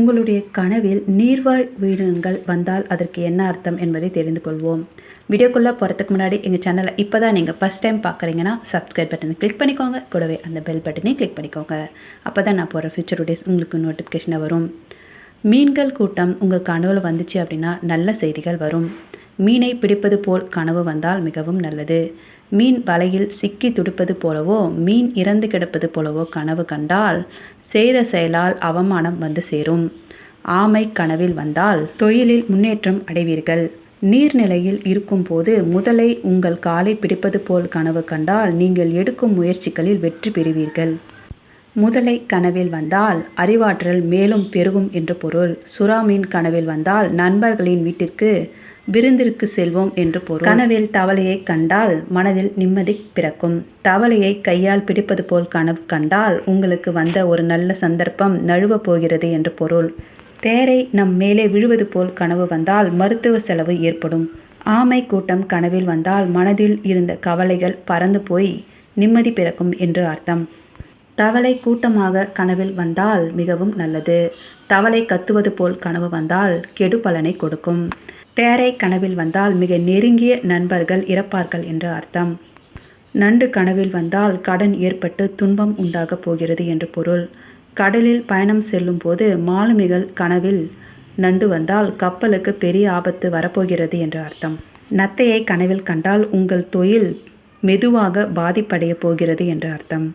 உங்களுடைய கனவில் நீர்வாழ் உயிரினங்கள் வந்தால் அதற்கு என்ன அர்த்தம் என்பதை தெரிந்து கொள்வோம். வீடியோக்குள்ளே போகிறதுக்கு முன்னாடி எங்கள் சேனலை இப்போ தான் நீங்கள் ஃபஸ்ட் டைம் பார்க்குறீங்கன்னா சப்ஸ்கிரைப் பட்டனை கிளிக் பண்ணிக்கோங்க. கூடவே அந்த பெல் பட்டனையும் கிளிக் பண்ணிக்கோங்க. அப்போ தான் நான் போகிற ஃபியூச்சர் வீடியோஸ் உங்களுக்கு நோட்டிஃபிகேஷனை வரும். மீன்கள் கூட்டம் உங்கள் கனவில் வந்துச்சு அப்படின்னா நல்ல செய்திகள் வரும். மீனை பிடிப்பது போல் கனவு வந்தால் மிகவும் நல்லது. மீன் வலையில் சிக்கி துடிப்பது போலவோ மீன் இறந்து கிடப்பது போலவோ கனவு கண்டால் செய்த செயலால் அவமானம் வந்து சேரும். ஆமை கனவில் வந்தால் தொழிலில் முன்னேற்றம் அடைவீர்கள். நீர்நிலையில் இருக்கும்போது முதலை உங்கள் காலை பிடிப்பது போல் கனவு கண்டால் நீங்கள் எடுக்கும் முயற்சிகளில் வெற்றி பெறுவீர்கள். முதலை கனவில் வந்தால் அறிவாற்றல் மேலும் பெருகும் என்று பொருள். சுறாமீன் கனவில் வந்தால் நண்பர்களின் வீட்டிற்கு விருந்திற்கு செல்வோம் என்று பொருள். கனவில் தவளையை கண்டால் மனதில் நிம்மதி பிறக்கும். தவளையை கையால் பிடிப்பது போல் கனவு கண்டால் உங்களுக்கு வந்த ஒரு நல்ல சந்தர்ப்பம் நழுவ போகிறது என்று பொருள். தேரை நம் மேலே விழுவது போல் கனவு வந்தால் மருத்துவ செலவு ஏற்படும். ஆமை கூட்டம் கனவில் வந்தால் மனதில் இருந்த கவலைகள் பறந்து போய் நிம்மதி பிறக்கும் என்று அர்த்தம். தவளை கூட்டமாக கனவில் வந்தால் மிகவும் நல்லது. தவளை கத்துவது போல் கனவு வந்தால் கெடு பலனை கொடுக்கும். தேரை கனவில் வந்தால் மிக நெருங்கிய நண்பர்கள் இறப்பார்கள் என்று அர்த்தம். நண்டு கனவில் வந்தால் கடன் ஏற்பட்டு துன்பம் உண்டாகப் போகிறது என்று பொருள். கடலில் பயணம் செல்லும் போது மாலுமிகள் கனவில் நண்டு வந்தால் கப்பலுக்கு பெரிய ஆபத்து வரப்போகிறது என்று அர்த்தம். நத்தையை கனவில் கண்டால் உங்கள் தொழில் மெதுவாக பாதிப்படைய போகிறது என்று அர்த்தம்.